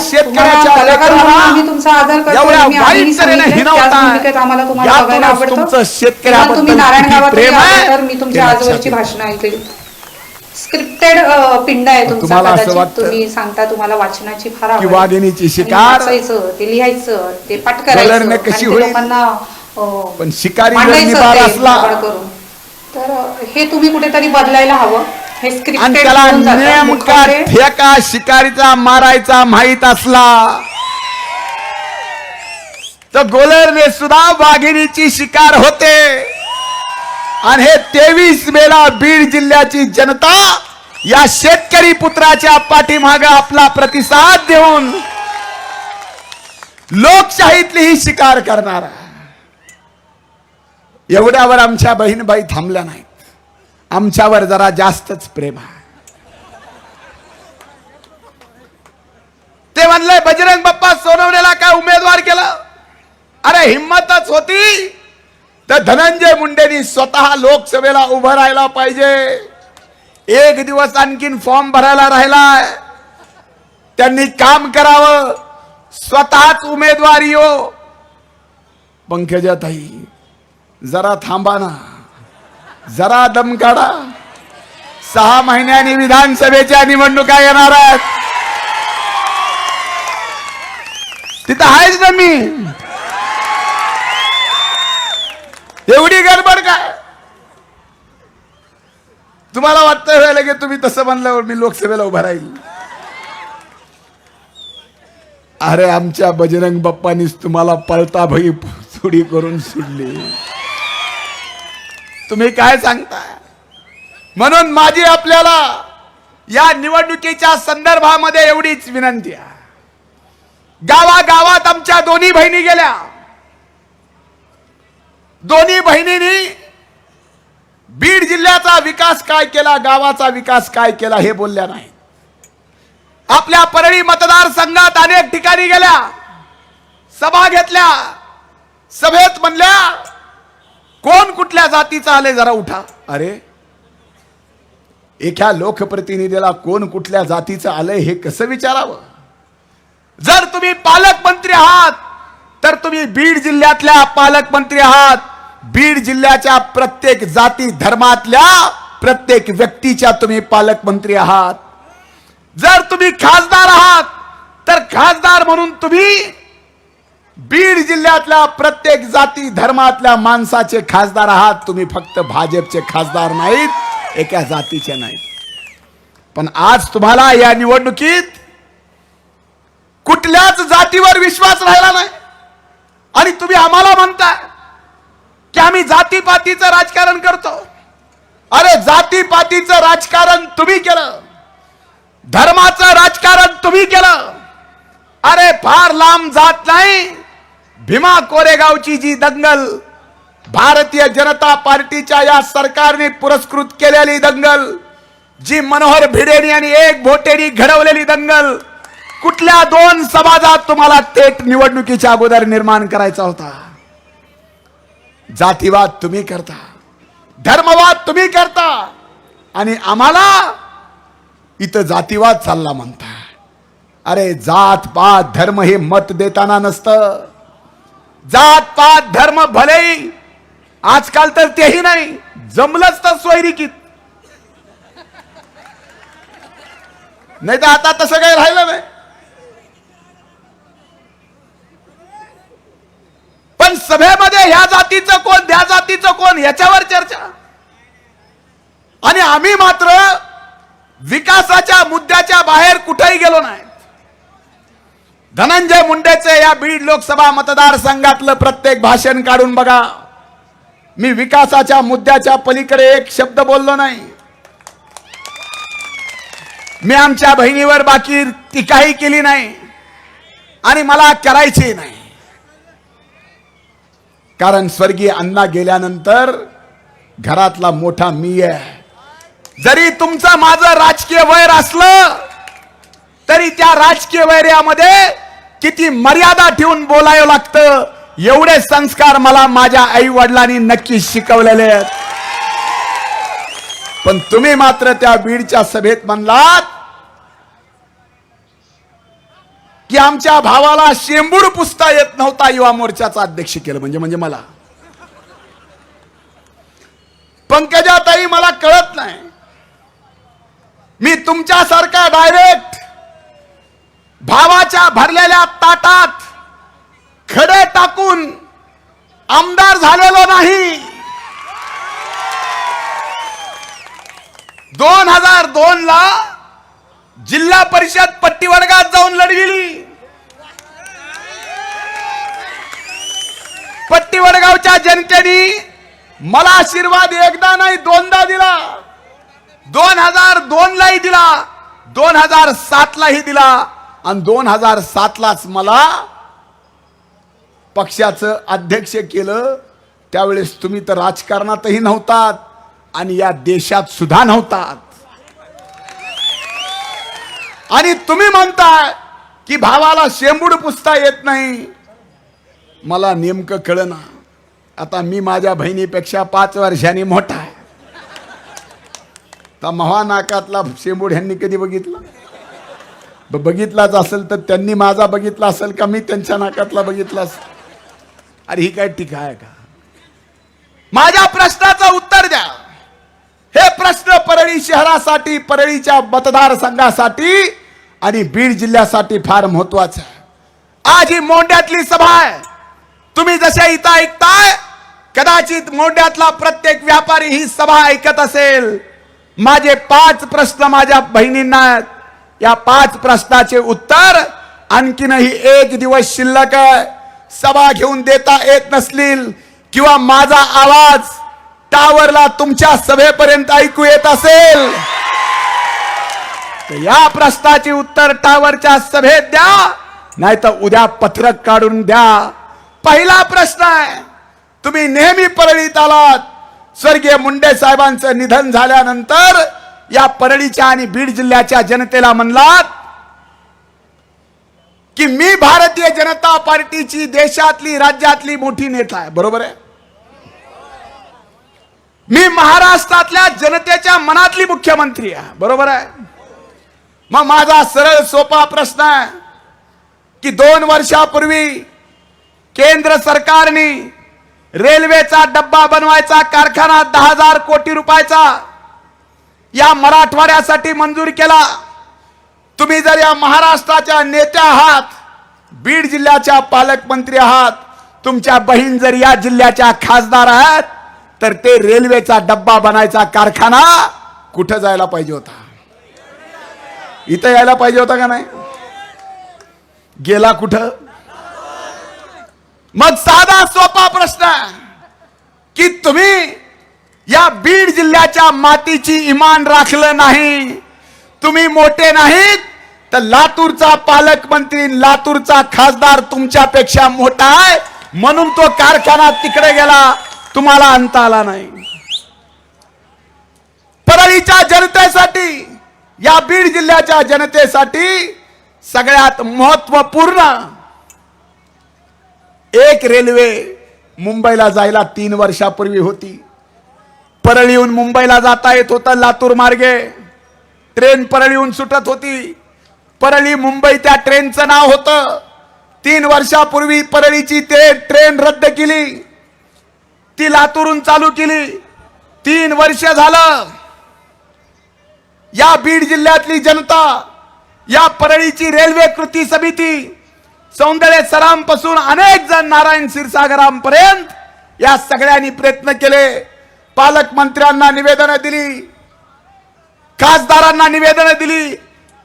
शेतकऱ्याच्या आम्ही तुमचा आदर करतो एवढ्या तुम्ही आधीही वाईट तऱ्हेने सांगितलंय, त्याच भूमिकेत हिनवताय आम्हाला तुम्हाला बघायला यातूनच आवडतं. तुमचं तुम्ही नारायण किती गावात प्रेम आहे. तर मी तुमच्या ते लक्षात आजवरची येईल. भाषणं ऐकली स्क्रिप्टेड पिंड आहे तुमचा तुम्हाला असं कदाचित. वाटतं तुम्ही सांगता तुम्हाला वाचनाची फार आवड की आहे. वाघिणीची आणि शिकार वाचायचं ते लिहायचं ते पाठ कलरने करायचं. कशी आणि ते होईल? लोकांना अं, पण शिकारी जर मांडायचं निभार ते असला करून. तर अं, हे तुम्ही कुठेतरी बदलायला हवं. आणि त्याला नेमका ठेका शिकारीचा मारायचा माहीत असला. तर गोलरने सुद्धा वाघिणीची शिकार होते. आणि हे तेवीस मेला बीड जिल्ह्याची जनता या शेतकरी पुत्राच्या पाठीमाग आपला प्रतिसाद देऊन लोकशाहीतली ही शिकार करणार. एवढ्यावर आमच्या बहीणबाई थांबल्या नाहीत. आमच्यावर जरा जास्तच प्रेम आहे. ते म्हणलंय बजरंग बाप्पा सोनवणेला काय उमेदवार केलं? अरे हिम्मतच होती. तर धनंजय मुंडेनी स्वतः लोकसभेला उभं राहायला पाहिजे. एक दिवस आणखीन फॉर्म भरायला राहिलाय. त्यांनी काम करावं. स्वतःच उमेदवारी हो पंकजाताई जरा थांबा ना. जरा दम काढा. सहा महिन्यांनी विधानसभेच्या निवडणुका येणार आहेत. तिथं आहेच ना मी. एवढी गडबड काय? तुम्हाला वाटतं व्हायला की तुम्ही तसं म्हणल्यावर मी लोकसभेला उभा राहील. अरे आमच्या बजरंग बाप्पानीच तुम्हाला पळता भई चुडी करून सोडली. तुम्ही काय सांगताय? म्हणून माझी आपल्याला या निवडणुकीच्या संदर्भामध्ये एवढीच विनंती आहे. गावागावात आमच्या दोन्ही बहिणी गेल्या. दोन्ही बहिणींनी बीड जिल्ह्याचा विकास काय केला गावाचा विकास काय केला हे बोलल्या नाही आपल्या परळी मतदारसंघात अनेक ठिकाणी गेल्या. सभा घेतल्या. सभेत म्हणल्या कोण कुठल्या जातीचा आले जरा उठा. अरे एका लोकप्रतिनिधीला कोण कुठल्या जातीचं आलंय हे कसं विचारावं? जर तुम्ही पालकमंत्री आहात तर तुम्ही बीड जिल्ह्यातल्या पालकमंत्री आहात. बीड जिल्ह्याच्या प्रत्येक जाती धर्मातल्या प्रत्येक व्यक्तीच्या तुम्ही पालकमंत्री आहात. जर तुम्ही खासदार आहात तर खासदार म्हणून तुम्ही बीड जिल्ह्यातल्या प्रत्येक जाती धर्मातल्या माणसाचे खासदार आहात. तुम्ही फक्त भाजपचे खासदार नाहीत एका जातीचे नाहीत. पण आज तुम्हाला या निवडणुकीत कुठल्याच जातीवर विश्वास राहिला नाही. आणि तुम्ही आम्हाला म्हणताय की आम्ही जातीपातीचं राजकारण करतो. अरे जातीपातीचं राजकारण तुम्ही केलं. धर्माचं राजकारण तुम्ही केलं. अरे फार लांब जात नाही. भीमा कोरेगावची जी दंगल भारतीय जनता पार्टीच्या या सरकारने पुरस्कृत केलेली दंगल जी मनोहर भिडेनी आणि एक भोटेनी घडवलेली दंगल कुठल्या दोन समाजात तुम्हाला थेट निवडणुकीच्या अगोदर निर्माण करायचा होता? जातीवाद तुम्ही करता धर्मवाद तुम्ही करता आणि आम्हाला इथं जातीवाद चालला म्हणता. अरे जात पात धर्म हे मत देताना नसतं. जात पात धर्म भलेही. आजकाल तर तेही नाही. जमलंच तर स्वैरिकीत नाही तर आता तसं काही राहिलं नाही. पण सभेमध्ये ह्या जातीचं कोण त्या जातीचं कोण याच्यावर चर्चा. आणि आम्ही मात्र विकासाच्या मुद्द्याच्या बाहेर कुठेही गेलो नाही. धनंजय मुंडेचे या बीड लोकसभा मतदारसंघातलं प्रत्येक भाषण काढून बघा. मी विकासाच्या मुद्द्याच्या पलीकडे एक शब्द बोललो नाही. मी आमच्या बहिणीवर बाकी टीकाही केली नाही आणि मला करायची नाही. कारण स्वर्गीय अण्णा गेल्यानंतर घरातला मोठा मी आहे. जरी तुमचं माझं राजकीय वैर असलं तरी त्या राजकीय वैर्यामध्ये किती मर्यादा ठेवून बोलावं लागतं एवढे संस्कार मला माझ्या आई वडिलांनी नक्की शिकवलेले आहेत. पण तुम्ही मात्र त्या बीडच्या सभेत म्हणलात की आमच्या भावाला शेंबूड पुसता येत नव्हता युवा मोर्चाचा अध्यक्ष केलं म्हणजे म्हणजे मला. पंकजाताई मला कळत नाही. मी तुमच्यासारखा डायरेक्ट भावाच्या भरलेल्या ताटात खडे टाकून आमदार झालेलो नाही. दोन हजार दोन ला जिल्हा परिषद पट्टी वर्गात जाऊन लढविली. पट्टी वडगावच्या जनतेने मला आशीर्वाद एकदा नाही दोनदा दिला. दोन हजार दोन लाही दिला दोन हजार सात लाही दिला. आणि दोन हजार सातलाच मला पक्षाचं अध्यक्ष केलं. त्यावेळेस तुम्ही तर राजकारणातही नव्हतात आणि या देशात सुद्धा नव्हतात. आणि तुम्ही म्हणताय की भावाला शेंबूड पुसता येत नाही. मला नेमकं कळना. आता मी माझ्या बहिणीपेक्षा पाच वर्षांनी मोठा आहे. तर महानाकातला शेंबूड ह्यांनी कधी बघितलं? बघितलाच असेल तर त्यांनी माझा बघितला असेल का मी त्यांच्या नाकातला बघितला असेल? अरे ही काय टीका आहे का? माझ्या प्रश्नाचं उत्तर द्या. हे प्रश्न परळी शहरासाठी परळीच्या मतदारसंघासाठी आणि बीड जिल्ह्यासाठी फार महत्वाचं आहे. आज ही मोंड्यातली सभा आहे. तुम्ही जसे इथं ऐकताय कदाचित मोंड्यातला प्रत्येक व्यापारी ही सभा ऐकत असेल. माझे पाच प्रश्न माझ्या बहिणींना आहेत. या पाच प्रश्नाचे उत्तर आणखीनही एक दिवस शिल्लक आहे. सभा घेऊन देता येत नसतील किंवा माझा आवाज टावरला तुमच्या सभेपर्यंत ऐकू येत असेल तर या प्रश्नाचे उत्तर टावरच्या सभेत द्या नाही तर उद्या पत्रक काढून द्या. पहिला प्रश्न आहे तुम्ही नेहमी परळीत आलात. स्वर्गीय मुंडे साहेबांचं निधन झाल्यानंतर या परळीच्या आणि बीड जिल्ह्याच्या जनतेला म्हणलात की मी भारतीय जनता पार्टीची देशातली राज्यातली मोठी नेता आहे. बरोबर आहे? मी महाराष्ट्रातल्या जनतेच्या मनातली मुख्यमंत्री आहे. बरोबर आहे? मग माझा सरळ सोपा प्रश्न आहे की दोन वर्षापूर्वी केंद्र सरकारने रेल्वेचा डब्बा बनवायचा कारखाना दहा हजार कोटी रुपयाचा या मराठवाड्यासाठी मंजूर केला. तुम्ही जर या महाराष्ट्राच्या नेत्या आहात बीड जिल्ह्याच्या पालकमंत्री आहात तुमच्या बहीण जर या जिल्ह्याच्या खासदार आहात तर ते रेल्वेचा डब्बा बनायचा कारखाना कुठं जायला पाहिजे होता? इथं यायला पाहिजे होता का नाही? गेला कुठं? मग साधा सोपा प्रश्न आहे की तुम्ही या बीड जिल्ह्याच्या मातीची इमान राखलं नाही. तुम्ही मोठे नाहीत तर लातूरचा पालकमंत्री लातूरचा खासदार तुमच्यापेक्षा मोठा आहे. म्हणून तो कारखाना तिकडे गेला तुम्हाला आणता आला नाही. परळीच्या जनतेसाठी या बीड जिल्ह्याच्या जनतेसाठी सगळ्यात महत्त्वपूर्ण एक रेल्वे मुंबईला जायला तीन वर्षापूर्वी होती. परळीहून मुंबईला जाता येत होतं लातूर मार्गे. ट्रेन परळीहून सुटत होती. परळी मुंबई त्या ट्रेनचं नाव होतं. तीन वर्षापूर्वी परळीची ते ट्रेन रद्द केली. ती लातूरून चालू केली. तीन वर्ष झालं. या बीड जिल्ह्यातली जनता या परळीची रेल्वे कृती समिती सौंदर्य सरांपासून अनेक जण नारायण क्षीरसागरांपर्यंत या सगळ्यांनी प्रयत्न केले. पालकमंत्र्यांना निवेदनं दिली. खासदारांना निवेदनं दिली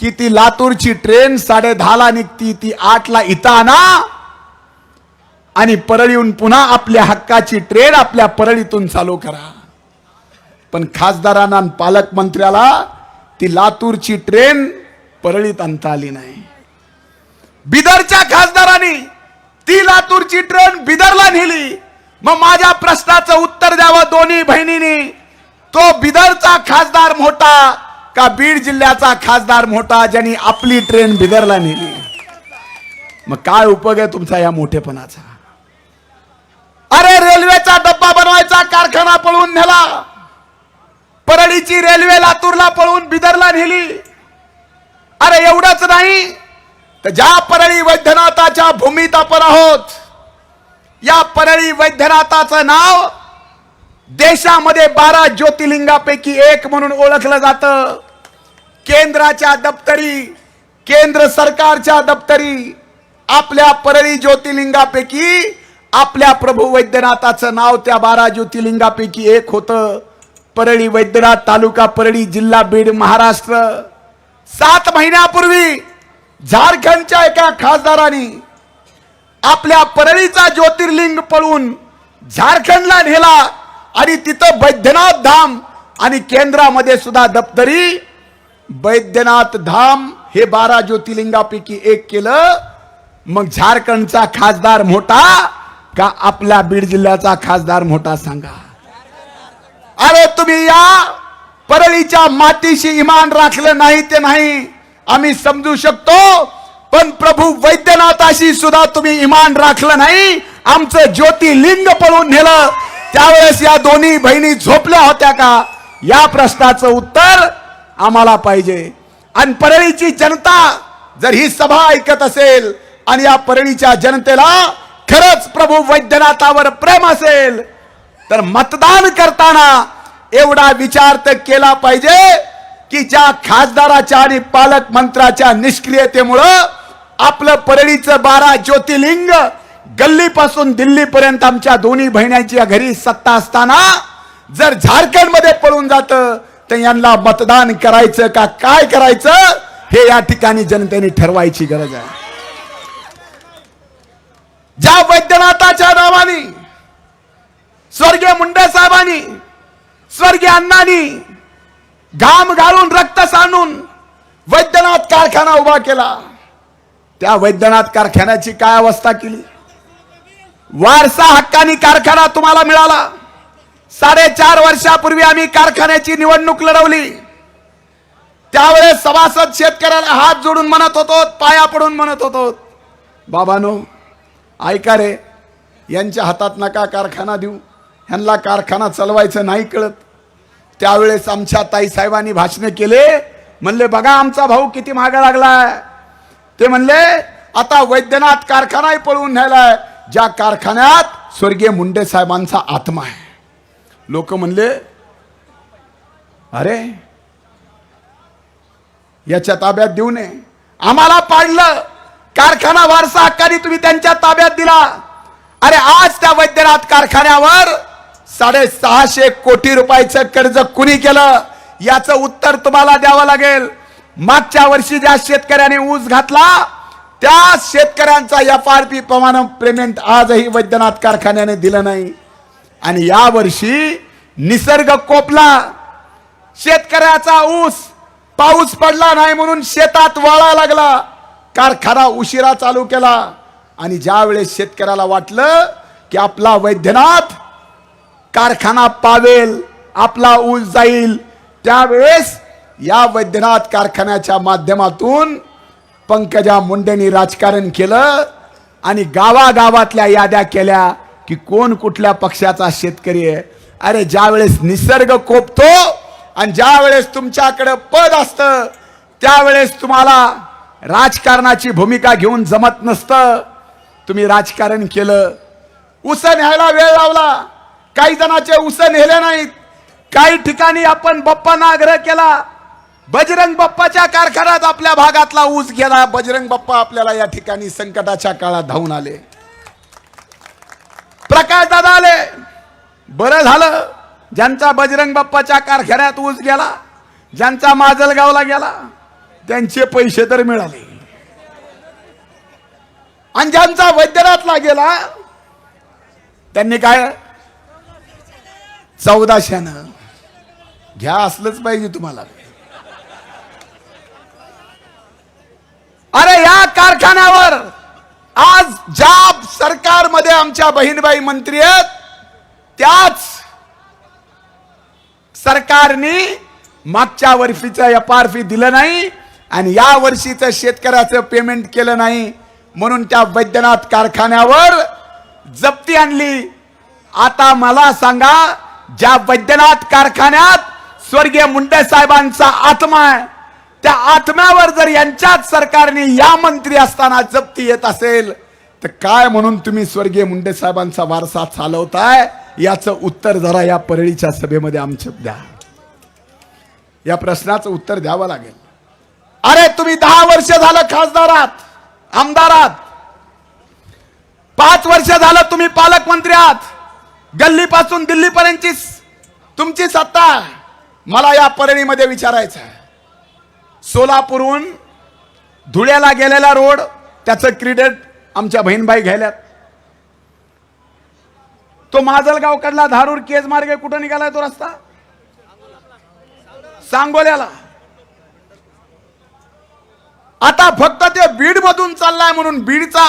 की ती लातूरची ट्रेन साडे दहाला निघती ती आठला इथं आणा आणि परळीहून पुन्हा आपल्या हक्काची ट्रेन आपल्या परळीतून चालू करा. पण खासदारांना पालकमंत्र्याला ती लातूरची ट्रेन परळीत आणता आली नाही. बिदरच्या खासदारांनी ती लातूरची ट्रेन बिदरला नेली. मग माझ्या प्रश्नाचं उत्तर द्यावं दोन्ही बहिणींनी. तो बिदरचा खासदार मोठा का बीड जिल्ह्याचा खासदार मोठा ज्यांनी आपली ट्रेन बिदरला नेली? मग काय उपयोग आहे तुमचा या मोठेपणाचा? अरे रेल्वेचा डब्बा बनवायचा कारखाना पळवून नेला. परळीची रेल्वे लातूरला पळवून बिदरला नेली. अरे एवढंच नाही. तर ज्या परळी वैद्यनाथाच्या भूमीत आपण आहोत या परळी वैद्यनाथाचं नाव देशामध्ये बारा ज्योतिर्लिंगापैकी एक म्हणून ओळखलं जातं. केंद्राच्या दप्तरी केंद्र सरकारच्या दप्तरी आपल्या परळी ज्योतिर्लिंगापैकी आपल्या प्रभू वैद्यनाथाचं नाव त्या बारा ज्योतिर्लिंगापैकी एक होतं. परळी वैद्यनाथ तालुका परळी जिल्हा बीड महाराष्ट्र. सात महिन्यापूर्वी झारखंडच्या एका खासदारांनी आपल्या परळीचा ज्योतिर्लिंग पळून झारखंडला नेला आणि तिथं बैद्यनाथ धाम आणि केंद्रामध्ये सुद्धा दप्तरी. बैद्यनाथ धाम हे बारा ज्योतिर्लिंगापैकी एक केलं. मग झारखंडचा खासदार मोठा का आपल्या बीड जिल्ह्याचा खासदार मोठा सांगा. अरे तुम्ही या परळीच्या मातीशी इमान राखलं नाही ते नाही. आम्ही समजू शकतो पण प्रभू वैद्यनाथाशी सुद्धा तुम्ही इमान राखलं नाही. आमचं ज्योतिलिंग पळून नेलं. त्यावेळेस या दोन्ही बहिणी झोपल्या होत्या का? या प्रश्नाचं उत्तर आम्हाला पाहिजे. आणि परळीची जनता जर ही सभा ऐकत असेल आणि या परळीच्या जनतेला खरंच प्रभू वैद्यनाथावर प्रेम असेल तर मतदान करताना एवढा विचार तर केला पाहिजे की ज्या खासदाराच्या आणि पालकमंत्र्याच्या निष्क्रियतेमुळं आपलं परळीचं बारा ज्योतिर्लिंग गल्लीपासून दिल्लीपर्यंत आमच्या दोन्ही बहिण्यांच्या घरी सत्ता असताना जर झारखंडमध्ये पळून जात तर यांना मतदान करायचं का काय करायचं हे या ठिकाणी जनतेने ठरवायची गरज आहे. ज्या वैद्यनाथाच्या नावाने स्वर्गीय मुंडे साहेबांनी स्वर्गीय अण्णांनी घाम घालून रक्त सांडून वैद्यनाथ कारखाना उभा केला. त्या वैद्यनाथ कारखान्याची काय अवस्था केली? वारसा हक्कानी कारखाना तुम्हाला मिळाला. साडेचार वर्षापूर्वी आम्ही कारखान्याची निवडणूक लढवली. त्यावेळेस सभासद शेतकऱ्याला हात जोडून म्हणत होतो पाया पडून म्हणत होतो. बाबानो ऐका रे यांच्या हातात नका कारखाना देऊ. ह्यांना कारखाना चालवायचं नाही कळत. त्यावेळेस आमच्या ताई साहेबांनी भाषण केले. म्हणले बघा आमचा भाऊ किती मागा लागलाय. ते म्हणले आता वैद्यनाथ कारखानाही पळवून न्यायलाय ज्या कारखान्यात स्वर्गीय मुंडे साहेबांचा आत्मा आहे. लोक म्हणले अरे याच्या ताब्यात देऊ नये. आम्हाला पाडलं. कारखाना वारसा हक्कानी तुम्ही त्यांच्या ताब्यात दिला. अरे आज त्या वैद्यनाथ कारखान्यावर साडेसहाशे कोटी रुपयाचं कर्ज कुणी केलं? याचं उत्तर तुम्हाला द्यावं लागेल. मागच्या वर्षी ज्या शेतकऱ्याने ऊस घातला त्या शेतकऱ्यांचा एफ आर पी प्रमाण पेमेंट आजही वैद्यनाथ कारखान्याने दिलं नाही. आणि या वर्षी निसर्ग कोपला. शेतकऱ्याचा ऊस पाऊस पडला नाही म्हणून शेतात वाळा लागला. कारखाना उशिरा चालू केला. आणि ज्या वेळेस शेतकऱ्याला वाटलं की आपला वैद्यनाथ कारखाना पावेल आपला ऊस जाईल त्यावेळेस या वैद्यनाथ कारखान्याच्या माध्यमातून पंकजा मुंडेंनी राजकारण केलं आणि गावागावातल्या याद्या केल्या की कोण कुठल्या पक्षाचा शेतकरी आहे. अरे ज्यावेळेस निसर्ग कोपतो आणि ज्यावेळेस तुमच्याकडं तुमच्याकडे पद असतं त्यावेळेस तुम्हाला राजकारणाची भूमिका घेऊन जमत नसतं. तुम्ही राजकारण केलं. उस न्यायला वेळ लावला. काही जणांचे उस नेले नाहीत. काही ठिकाणी आपण बप्पा आग्रह केला. बजरंग बाप्पाच्या कारखान्यात आपल्या भागातला ऊस गेला. बजरंग बाप्पा आपल्याला या ठिकाणी संकटाच्या काळात धावून आले. प्रकाश दादा आले. बरं झालं. ज्यांचा बजरंग बाप्पाच्या कारखान्यात ऊस गेला ज्यांचा माजलगावला गेला त्यांचे पैसे तर मिळाले. आणि ज्यांचा वैद्यनाथला गेला त्यांनी काय? चौदाशानं. घ्या असलंच पाहिजे तुम्हाला अरे या कारखान्यावर. आज ज्या सरकारमध्ये आमच्या बहीणबाई मंत्री आहेत त्याच सरकारने मागच्या वर्षीचं एफ आर पी दिलं नाही आणि या वर्षीचं शेतकऱ्याचं पेमेंट केलं नाही. म्हणून त्या वैद्यनाथ कारखान्यावर जप्ती आणली. आता मला सांगा ज्या वैद्यनाथ कारखान्यात स्वर्गीय मुंडे साहेबांचा आत्मा आहे त्या आत्म्यावर जर यांच्याच सरकारने या मंत्री असताना जप्ती येत असेल तर काय म्हणून तुम्ही स्वर्गीय मुंडे साहेबांचा वारसा चालवताय? याचं उत्तर जरा या परळीच्या सभेमध्ये आमच्या द्या. या प्रश्नाचं उत्तर द्यावं लागेल. अरे तुम्ही दहा वर्ष झालं खासदारात आमदारात पाच वर्ष झालं तुम्ही पालकमंत्री आहात. गल्लीपासून दिल्लीपर्यंतची तुमची सत्ता मला या परळीमध्ये विचारायचं आहे. सोलापूरहून धुळ्याला गेलेला रोड त्याचं क्रेडिट आमच्या बहीणबाई घ्यायल्यात. तो माजलगाव कडला धारूर केज मार्गे कुठं निघालाय तो रस्ता? सांगोल्याला. आता फक्त ते बीड मधून चाललाय म्हणून बीडचा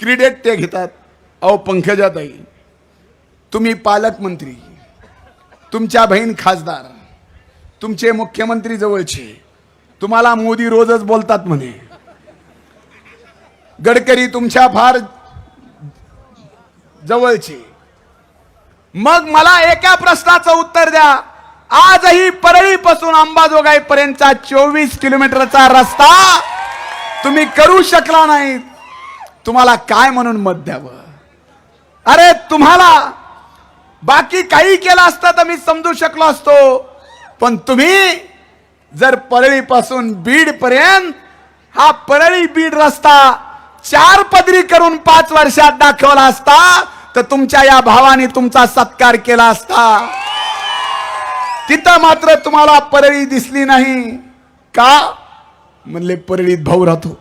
क्रेडिट ते घेतात. अहो पंकजाताई तुम्ही पालकमंत्री तुमच्या बहीण खासदार तुमचे मुख्यमंत्री जवळचे तुम्हाला मोदी रोजच बोलतात म्हणे. गडकरी तुमच्या फार जवळचे. मग मला एका प्रश्नाचं उत्तर द्या. आजही परळीपासून अंबाजोगाई पर्यंतचा चोवीस किलोमीटरचा रस्ता तुम्ही करू शकला नाही. तुम्हाला काय म्हणून मत द्यावं? अरे तुम्हाला बाकी काही केलं असतं तर मी समजू शकलो असतो. पण तुम्ही जर परळीपासून बीड पर्यंत हा परळी बीड रस्ता चार पदरी करून पाच वर्षात दाखवला असता तर तुमच्या या भावाने तुमचा सत्कार केला असता. तिथं मात्र तुम्हाला परळी दिसली नाही. का? म्हणले परळीत भाऊ राहतो.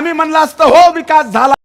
आम्ही म्हणलं असतं हो विकास झाला.